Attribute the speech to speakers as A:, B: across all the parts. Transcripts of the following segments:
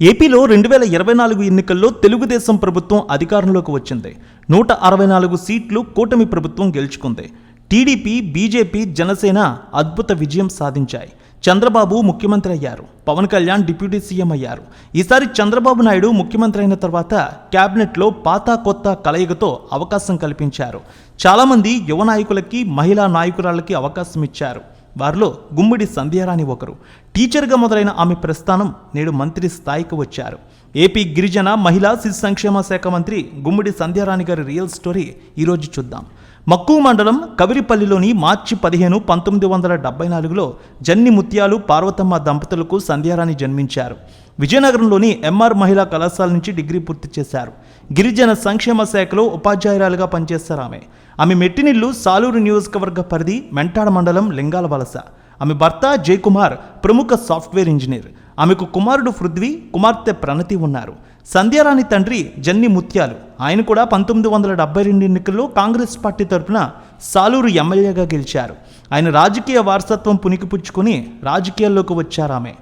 A: ఏపీలో రెండు వేల ఇరవై నాలుగు ఎన్నికల్లో తెలుగుదేశం ప్రభుత్వం అధికారంలోకి వచ్చింది. నూట అరవై నాలుగు సీట్లు కూటమి ప్రభుత్వం గెలుచుకుంది. టీడీపీ బీజేపీ జనసేన అద్భుత విజయం సాధించాయి. చంద్రబాబు ముఖ్యమంత్రి అయ్యారు. పవన్ కళ్యాణ్ డిప్యూటీ సీఎం అయ్యారు. ఈసారి చంద్రబాబు నాయుడు ముఖ్యమంత్రి అయిన తర్వాత క్యాబినెట్లో పాత కొత్త కలయికతో అవకాశం కల్పించారు. చాలామంది యువ నాయకులకి మహిళా నాయకురాళ్ళకి అవకాశం ఇచ్చారు. వారిలో గుమ్మిడి సంధ్యారాణి ఒకరు. టీచర్గా మొదలైన ఆమె ప్రస్థానం నేడు మంత్రి స్థాయికి వచ్చారు. ఏపీ గిరిజన మహిళా శిశు సంక్షేమ శాఖ మంత్రి గుమ్మిడి సంధ్యారాణి గారి రియల్ స్టోరీ ఈరోజు చూద్దాం. మక్కువ మండలం కవిరిపల్లిలోని మార్చి పదిహేను పంతొమ్మిది వందల డెబ్బై నాలుగులో జన్ని ముత్యాలు పార్వతమ్మ దంపతులకు సంధ్యారాణి జన్మించారు. విజయనగరంలోని ఎంఆర్ మహిళా కళాశాల నుంచి డిగ్రీ పూర్తి చేశారు. గిరిజన సంక్షేమ శాఖలో ఉపాధ్యాయురాలుగా పనిచేస్తారు ఆమె. ఆమె మెట్టినిల్లు సాలూరు నియోజకవర్గ పరిధి మెంటాడ మండలం లింగాల వలస. ఆమె భర్త జయకుమార్ ప్రముఖ సాఫ్ట్వేర్ ఇంజనీర్. ఆమెకు కుమారుడు పృథ్వీ కుమార్తె ప్రణతి ఉన్నారు. సంధ్యారాణి తండ్రి జన్ని ముత్యాలు. ఆయన కూడా పంతొమ్మిది వందల డెబ్బై రెండు ఎన్నికల్లో కాంగ్రెస్ పార్టీ తరఫున సాలూరు ఎమ్మెల్యేగా గెలిచారు. ఆయన రాజకీయ వారసత్వం పుణికిపుచ్చుకొని రాజకీయాల్లోకి వచ్చారు ఆమె.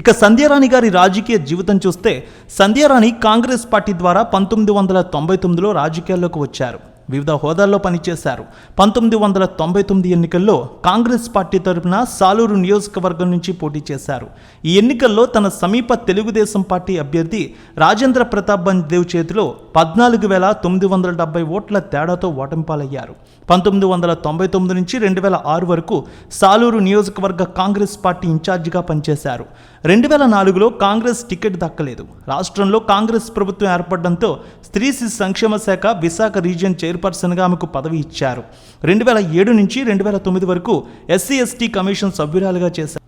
A: ఇక సంధ్యారాణి గారి రాజకీయ జీవితం చూస్తే సంధ్యారాణి కాంగ్రెస్ పార్టీ ద్వారా పంతొమ్మిది వందల తొంభై తొమ్మిదిలో రాజకీయాల్లోకి వచ్చారు. వివిధ హోదాల్లో పనిచేశారు. పంతొమ్మిది వందల తొంభై తొమ్మిది ఎన్నికల్లో కాంగ్రెస్ పార్టీ తరపున సాలూరు నియోజకవర్గం నుంచి పోటీ చేశారు. ఈ ఎన్నికల్లో తన సమీప తెలుగుదేశం పార్టీ అభ్యర్థి రాజేంద్ర ప్రతాప్ దేవ్ చేతిలో పద్నాలుగు వేల తొమ్మిది వందల డెబ్బై ఓట్ల తేడాతో ఓటమిపాలయ్యారు. పంతొమ్మిది వందల తొంభై తొమ్మిది నుంచి రెండు వేల ఆరు వరకు సాలూరు నియోజకవర్గ కాంగ్రెస్ పార్టీ ఇన్ఛార్జిగా పనిచేశారు. రెండు వేల నాలుగులో కాంగ్రెస్ టికెట్ దక్కలేదు. రాష్ట్రంలో కాంగ్రెస్ ప్రభుత్వం ఏర్పడడంతో స్త్రీ శిశు సంక్షేమ శాఖ విశాఖ రీజియన్ చైర్పర్సన్గా ఆమెకు పదవి ఇచ్చారు. రెండు వేల ఏడు నుంచి రెండు వేల తొమ్మిది వరకు ఎస్సీ ఎస్టీ కమిషన్ సభ్యురాలుగా చేశారు.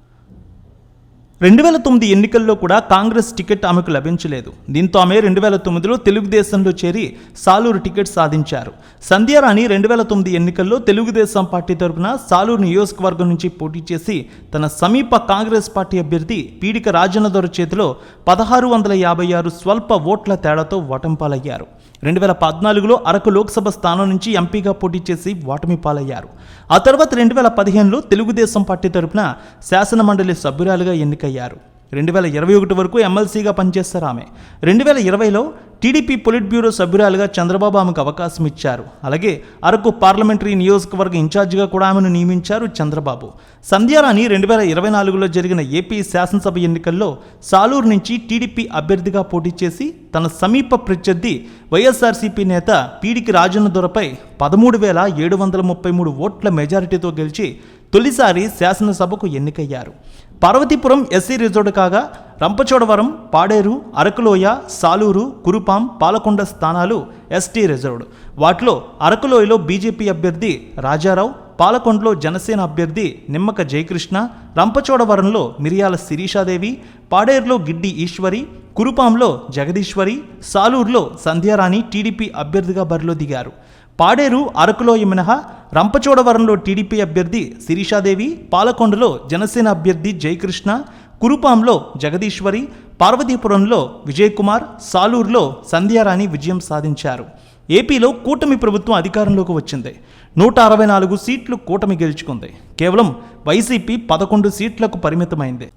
A: రెండు వేల తొమ్మిది ఎన్నికల్లో కూడా కాంగ్రెస్ టికెట్ ఆమెకు లభించలేదు. దీంతో ఆమె రెండు వేల తొమ్మిదిలో తెలుగుదేశంలో చేరి సాలూరు టికెట్ సాధించారు. సంధ్యారాణి రెండు వేల తొమ్మిది ఎన్నికల్లో తెలుగుదేశం పార్టీ తరపున సాలూరు నియోజకవర్గం నుంచి పోటీ చేసి తన సమీప కాంగ్రెస్ పార్టీ అభ్యర్థి పీడిక రాజన్నదొర చేతిలో పదహారు వందల యాభై ఆరు స్వల్ప ఓట్ల తేడాతో ఓటంపాలయ్యారు రెండు వేల పద్నాలుగులో అరకు లోక్సభ స్థానం నుంచి ఎంపీగా పోటీ చేసి ఓటమి పాలయ్యారు. ఆ తర్వాత రెండు వేల పదిహేనులో తెలుగుదేశం పార్టీ తరపున శాసనమండలి సభ్యురాలుగా ఎన్నికయ్యారు. రెండు వేల ఇరవై ఒకటి వరకు ఎమ్మెల్సీగా పనిచేస్తారు ఆమె. రెండు వేల ఇరవైలో టీడీపీ పొలిట్ బ్యూరో సభ్యురాలుగా చంద్రబాబు ఆమెకు అవకాశం ఇచ్చారు. అలాగే అరకు పార్లమెంటరీ నియోజకవర్గ ఇన్ఛార్జిగా కూడా ఆమెను నియమించారు చంద్రబాబు. సంధ్యారాణి రెండు వేల ఇరవై నాలుగులో జరిగిన ఏపీ శాసనసభ ఎన్నికల్లో సాలూరు నుంచి టీడీపీ అభ్యర్థిగా పోటీ చేసి తన సమీప ప్రత్యర్థి వైఎస్ఆర్సీపీ నేత పీడికి రాజన్న దొరపై పదమూడు వేల ఏడు వందల ముప్పై మూడు ఓట్ల మెజారిటీతో గెలిచి తొలిసారి శాసనసభకు ఎన్నికయ్యారు. పార్వతీపురం ఎస్సీ రిజోర్డు కాగా రంపచోడవరం పాడేరు అరకులోయ సాలూరు కురుపాం పాలకొండ స్థానాలు ఎస్టీ రిజర్వ్డ్ వాటిలో అరకులోయలో బీజేపీ అభ్యర్థి రాజారావు పాలకొండలో జనసేన అభ్యర్థి నిమ్మక జయకృష్ణ రంపచోడవరంలో మిరియాల శిరీషాదేవి పాడేరులో గిడ్డి ఈశ్వరి కురుపాంలో జగదీశ్వరి సాలూరులో సంధ్యారాణి టీడీపీ అభ్యర్థిగా బరిలో దిగారు. పాడేరు అరకులోయ మినహా రంపచోడవరంలో టీడీపీ అభ్యర్థి శిరీషాదేవి పాలకొండలో జనసేన అభ్యర్థి జయకృష్ణ కురుపాంలో జగదీశ్వరి పార్వతీపురంలో విజయకుమార్ సాలూరులో సంధ్యారాణి విజయం సాధించారు. ఏపీలో కూటమి ప్రభుత్వం అధికారంలోకి వచ్చింది. నూట అరవై నాలుగు సీట్లు కూటమి గెలుచుకుంది. కేవలం వైసీపీ పదకొండు సీట్లకు పరిమితమైంది.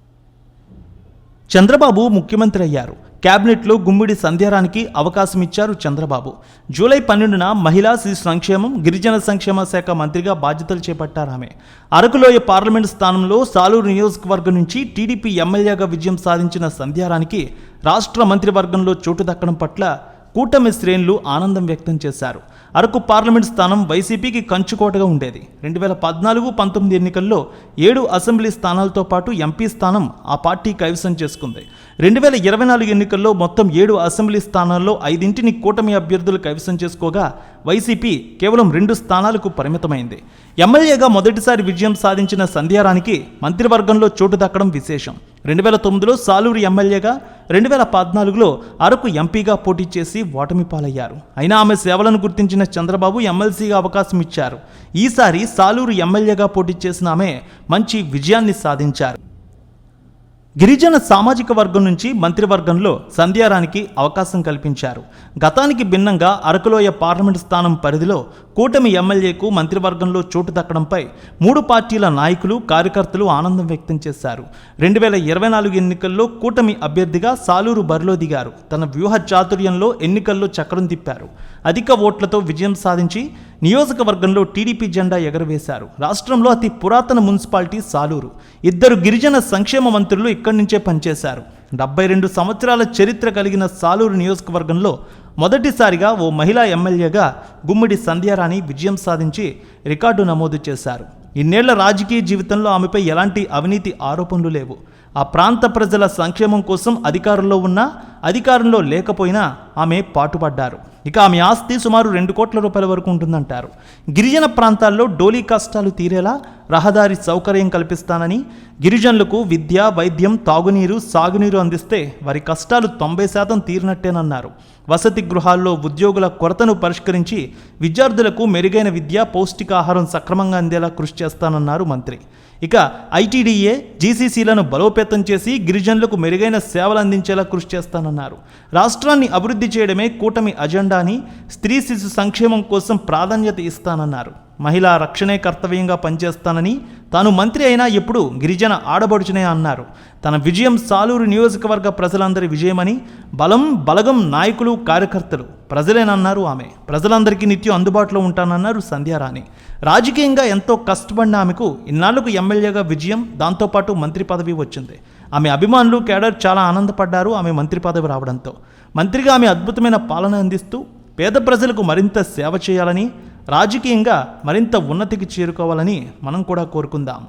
A: చంద్రబాబు ముఖ్యమంత్రి అయ్యారు. కేబినెట్లో గుమ్మిడి సంధ్యారానికి అవకాశం ఇచ్చారు చంద్రబాబు. జూలై పన్నెండున మహిళా శిశు సంక్షేమం గిరిజన సంక్షేమ శాఖ మంత్రిగా బాధ్యతలు చేపట్టారు ఆమె. అరకులోయ పార్లమెంట్ స్థానంలో సాలూరు నియోజకవర్గం నుంచి టీడీపీ ఎమ్మెల్యేగా విజయం సాధించిన సంధ్యారానికి రాష్ట్ర మంత్రివర్గంలో చోటు దక్కడం పట్ల కూటమి శ్రేణులు ఆనందం వ్యక్తం చేశారు. అరకు పార్లమెంట్ స్థానం వైసీపీకి కంచుకోటగా ఉండేది. రెండు వేల పద్నాలుగు పంతొమ్మిది ఎన్నికల్లో ఏడు అసెంబ్లీ స్థానాలతో పాటు ఎంపీ స్థానం ఆ పార్టీ కైవసం చేసుకుంది. రెండు వేల ఇరవై నాలుగు ఎన్నికల్లో మొత్తం ఏడు అసెంబ్లీ స్థానాల్లో ఐదింటిని కూటమి అభ్యర్థులు కైవసం చేసుకోగా వైసీపీ కేవలం రెండు స్థానాలకు పరిమితమైంది. ఎమ్మెల్యేగా మొదటిసారి విజయం సాధించిన సంధ్యారానికి మంత్రివర్గంలో చోటు దక్కడం విశేషం. రెండు వేల తొమ్మిదిలో సాలూరు ఎమ్మెల్యేగా రెండు వేల పద్నాలుగులో అరకు ఎంపీగా పోటీ చేసి ఓటమి పాలయ్యారు. అయినా ఆమె సేవలను గుర్తించిన చంద్రబాబు ఎమ్మెల్సీగా అవకాశం ఇచ్చారు. ఈసారి సాలూరు ఎమ్మెల్యేగా పోటీ చేసిన ఆమె మంచి విజయాన్ని సాధించారు. గిరిజన సామాజిక వర్గం నుంచి మంత్రివర్గంలో సంధ్యారానికి అవకాశం కల్పించారు. గతానికి భిన్నంగా అరకులోయ పార్లమెంటు స్థానం పరిధిలో కూటమి ఎమ్మెల్యేకు మంత్రివర్గంలో చోటు దక్కడంపై మూడు పార్టీల నాయకులు కార్యకర్తలు ఆనందం వ్యక్తం చేశారు. రెండు వేల ఇరవై నాలుగు ఎన్నికల్లో కూటమి అభ్యర్థిగా సాలూరు బరిలో దిగారు. తన వ్యూహ చాతుర్యంలో ఎన్నికల్లో చక్రం తిప్పారు. అధిక ఓట్లతో విజయం సాధించి నియోజకవర్గంలో టీడీపీ జెండా ఎగరవేశారు. రాష్ట్రంలో అతి పురాతన మున్సిపాలిటీ సాలూరు. ఇద్దరు గిరిజన సంక్షేమ మంత్రులు ఇక్కడి నుంచే పనిచేశారు. డెబ్బై రెండు సంవత్సరాల చరిత్ర కలిగిన సాలూరు నియోజకవర్గంలో మొదటిసారిగా ఓ మహిళా ఎమ్మెల్యేగా గుమ్మడి సంధ్యారాణి విజయం సాధించి రికార్డు నమోదు చేశారు. ఇన్నేళ్ళ రాజకీయ జీవితంలో ఆమెపై ఎలాంటి అవినీతి ఆరోపణలు లేవు. ఆ ప్రాంత ప్రజల సంక్షేమం కోసం అధికారంలో ఉన్నా అధికారంలో లేకపోయినా ఆమె పాటుపడ్డారు. ఇక ఆమె ఆస్తి సుమారు రెండు కోట్ల రూపాయల వరకు ఉంటుందంటారు. గిరిజన ప్రాంతాల్లో డోలీ కష్టాలు తీరేలా రహదారి సౌకర్యం కల్పిస్తానని గిరిజనులకు విద్య వైద్యం తాగునీరు సాగునీరు అందిస్తే వారి కష్టాలు తొంభై శాతం తీరినట్టేనన్నారు. వసతి గృహాల్లో ఉద్యోగుల కొరతను పరిష్కరించి విద్యార్థులకు మెరుగైన విద్య పౌష్టికాహారం సక్రమంగా అందేలా కృషి చేస్తానన్నారు మంత్రి. ఇక ఐటీడీఏ జీసీసీలను బలోపేతం చేసి గిరిజనులకు మెరుగైన సేవలు అందించేలా కృషి చేస్తానన్నారు. రాష్ట్రాన్ని అభివృద్ధి చేయడమే కూటమి అజెండా అని స్త్రీ శిశు సంక్షేమం కోసం ప్రాధాన్యత ఇస్తానన్నారు. మహిళా రక్షణే కర్తవ్యంగా పనిచేస్తానని తాను మంత్రి అయినా ఎప్పుడు గిరిజన ఆడబడుచునే అన్నారు. తన విజయం సాలూరు నియోజకవర్గ ప్రజలందరి విజయమని బలం బలగం నాయకులు కార్యకర్తలు ప్రజలేనన్నారు ఆమె. ప్రజలందరికీ నిత్యం అందుబాటులో ఉంటానన్నారు సంధ్యారాణి. రాజకీయంగా ఎంతో కష్టపడిన ఆమెకు ఇన్నాళ్ళకు ఎమ్మెల్యేగా విజయం దాంతోపాటు మంత్రి పదవి వచ్చింది. ఆమె అభిమానులు కేడర్ చాలా ఆనందపడ్డారు ఆమె మంత్రి పదవి రావడంతో. మంత్రిగా ఆమె అద్భుతమైన పాలన అందిస్తూ పేద ప్రజలకు మరింత సేవ చేయాలని రాజకీయంగా మరింత ఉన్నతికి చేరుకోవాలని మనం కూడా కోరుకుందాం.